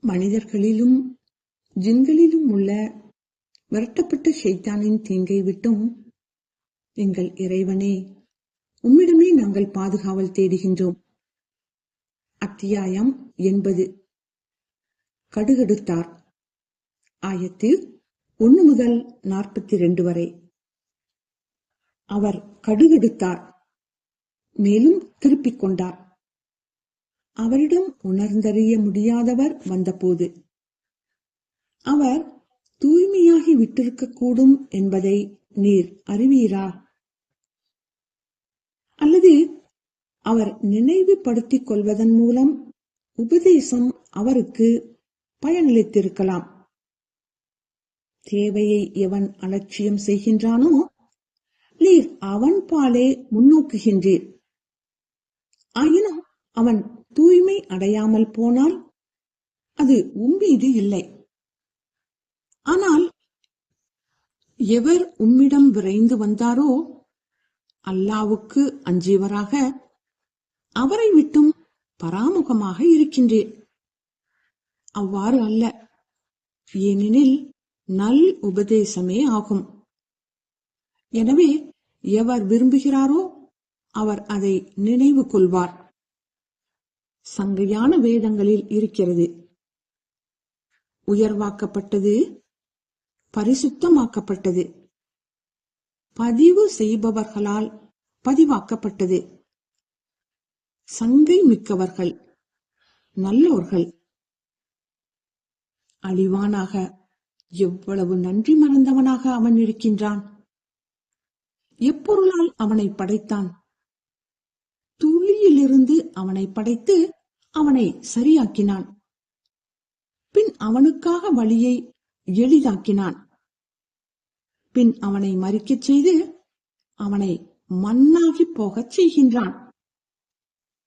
மனிதர்களிலும் ஜின்களிலும் உள்ள விரட்டப்பட்ட ஷைத்தானின் தீங்கை விட்டும் எங்கள் இறைவனே உம்மிடமே நாங்கள் பாதுகாவல் தேடுகின்றோம். அத்தியாயம் எண்பது. கடுகெடுத்தார். ஆயத்து ஒன்று முதல் நாற்பத்தி ரெண்டு வரை. அவர் கடுகெடுத்தார். மேலும் திருப்பிக் கொண்டார். அவரிடம் உணர்ந்தறிய முடியாதவர் வந்தபோது அவர் தூய்மையாகி விட்டிருக்கக்கூடும் என்பதை நீர் அறிவீரா? அல்லது அவர் நினைவுபடுத்திக் கொள்வதன் மூலம் உபதேசம் அவருக்கு பயனளித்திருக்கலாம்? தேவையை எவன் அலட்சியம் செய்கின்றானோ நீர் அவன் பாலே முன்னோக்குகின்றீர். ஆயினும் அவன் தூய்மை அடையாமல் போனால் அது உம்மீது இல்லை. ஆனால் எவர் உம்மிடம் விரைந்து வந்தாரோ அல்லாவுக்கு அஞ்சியவராக அவரை விட்டும் பராமுகமாக இருக்கின்றேன். அவ்வாறு அல்ல. ஏனெனில் நல் உபதேசமே ஆகும். எனவே எவர் விரும்புகிறாரோ அவர் அதை நினைவு கொள்வார். சங்கையான வேதங்களில் இருக்கிறது. உயர்வாக்கப்பட்டது பரிசுத்தமாக்கப்பட்டது. பதிவு செய்பவர்களால் பதிவாக்கப்பட்டது. சங்கை மிக்கவர்கள் நல்லோர்கள். அழிவானாக எவ்வளவு நன்றி மறந்தவனாக அவன் இருக்கின்றான். எப்பொருளால் அவனை படைத்தான்? துளியிலிருந்து அவனை படைத்து அவனை சரியாக்கினான். பின் அவனுக்காக வழியை எளிதாக்கினான். பின் அவனை மறிக்கச் செய்து அவனை மண்ணாகி போகச் செய்கின்றான்.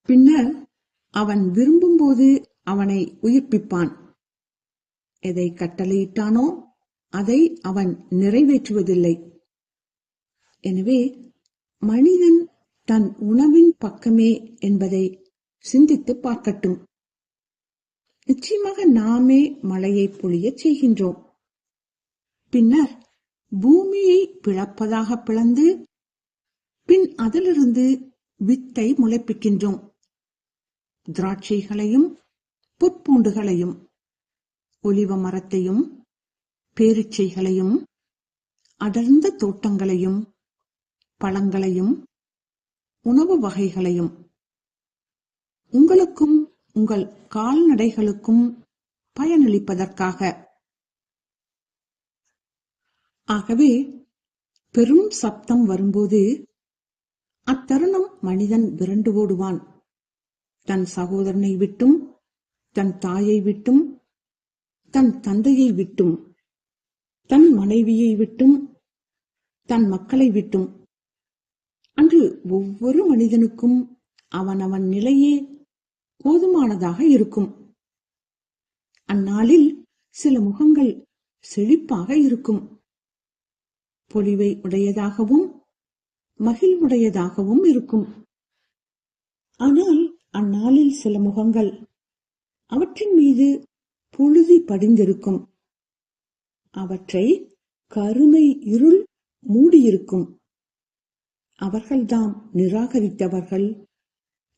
பின்னர் அவன் விரும்பும்போது அவனை உயிர்ப்பிப்பான். எதை கட்டளையிட்டானோ அதை அவன் நிறைவேற்றுவதில்லை. எனவே மனிதன் தன் உணவின் பக்கமே என்பதை சிந்தித்து பார்க்கட்டும். நிச்சயமாக நாமே மழையை பொழியச் செய்கின்றோம். பின்னர் பூமியை பிளப்பதாக பிளந்து பின் அதிலிருந்து வித்தை முளைப்பிக்கின்றோம். திராட்சைகளையும் புற்பூண்டுகளையும் ஒலிவ மரத்தையும் பேரிச்சைகளையும் அடர்ந்த தோட்டங்களையும் பழங்களையும் உணவு வகைகளையும் உங்களுக்கும் உங்கள் கால்நடைகளுக்கும் பயனளிப்பதற்காக. ஆகவே பெரும் சப்தம் வரும்போது அத்தருணம் மனிதன் விரண்டு ஓடுவான். தன் சகோதரனை விட்டும் தன் தாயை விட்டும் தன் தந்தையை விட்டும் தன் மனைவியை விட்டும் தன் மக்களை விட்டும். அன்று ஒவ்வொரு மனிதனுக்கும் அவனவன் நிலையே போதுமானதாக இருக்கும். அந்நாளில் சில முகங்கள் செழிப்பாக இருக்கும். பொலிவை உடையதாகவும் மகிழ்வுடையதாகவும் இருக்கும். ஆனால் அந்நாளில் சில முகங்கள் அவற்றின் மீது புழுதி படிந்திருக்கும். அவற்றை கருமை இருள் மூடியிருக்கும். அவர்கள்தாம் நிராகரித்தவர்கள்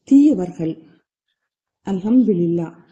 தீயவர்கள். الحمد لله.